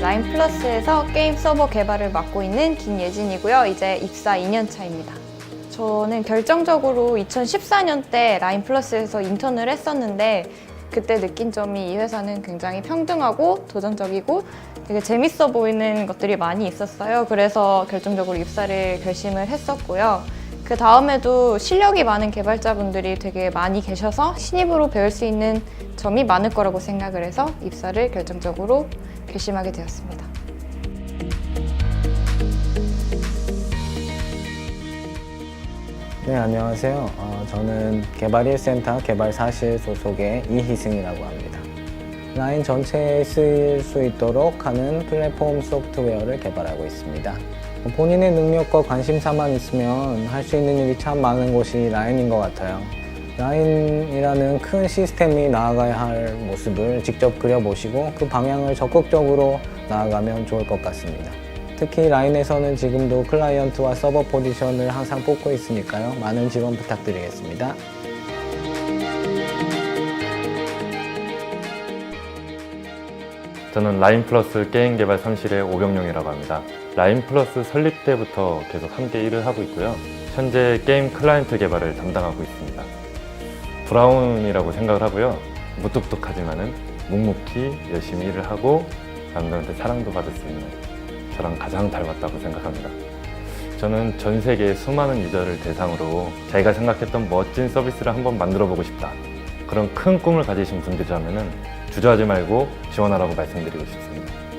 라인 플러스에서 게임 서버 개발을 맡고 있는 김예진이고요. 이제 입사 2년 차입니다. 저는 결정적으로 2014년 때 라인 플러스에서 인턴을 했었는데 그때 느낀 점이 이 회사는 굉장히 평등하고 도전적이고 되게 재밌어 보이는 것들이 많이 있었어요. 그래서 결정적으로 입사를 결심을 했었고요. 그 다음에도 실력이 많은 개발자분들이 되게 많이 계셔서 신입으로 배울 수 있는 점이 많을 거라고 생각을 해서 입사를 결정적으로 결심하게 되었습니다. 네, 안녕하세요. 어, 저는 개발 1센터 개발 사실 소속의 이희승이라고 합니다. 라인 전체에 쓰일 수 있도록 하는 플랫폼 소프트웨어를 개발하고 있습니다. 본인의 능력과 관심사만 있으면 할 수 있는 일이 참 많은 곳이 라인인 것 같아요. 라인이라는 큰 시스템이 나아가야 할 모습을 직접 그려보시고 그 방향을 적극적으로 나아가면 좋을 것 같습니다. 특히 라인에서는 지금도 클라이언트와 서버 포지션을 항상 뽑고 있으니까요. 많은 지원 부탁드리겠습니다. 저는 라인 플러스 게임 개발 선실의 오병용이라고 합니다. 라인 플러스 설립 때부터 계속 함께 일을 하고 있고요. 현재 게임 클라이언트 개발을 담당하고 있습니다. 브라운이라고 생각을 하고요. 무뚝뚝하지만은 묵묵히 열심히 일을 하고 사람들한테 사랑도 받을 수 있는 저랑 가장 닮았다고 생각합니다. 저는 전 세계 수많은 유저를 대상으로 자기가 생각했던 멋진 서비스를 한번 만들어 보고 싶다. 그런 큰 꿈을 가지신 분들이라면 주저하지 말고 지원하라고 말씀드리고 싶습니다.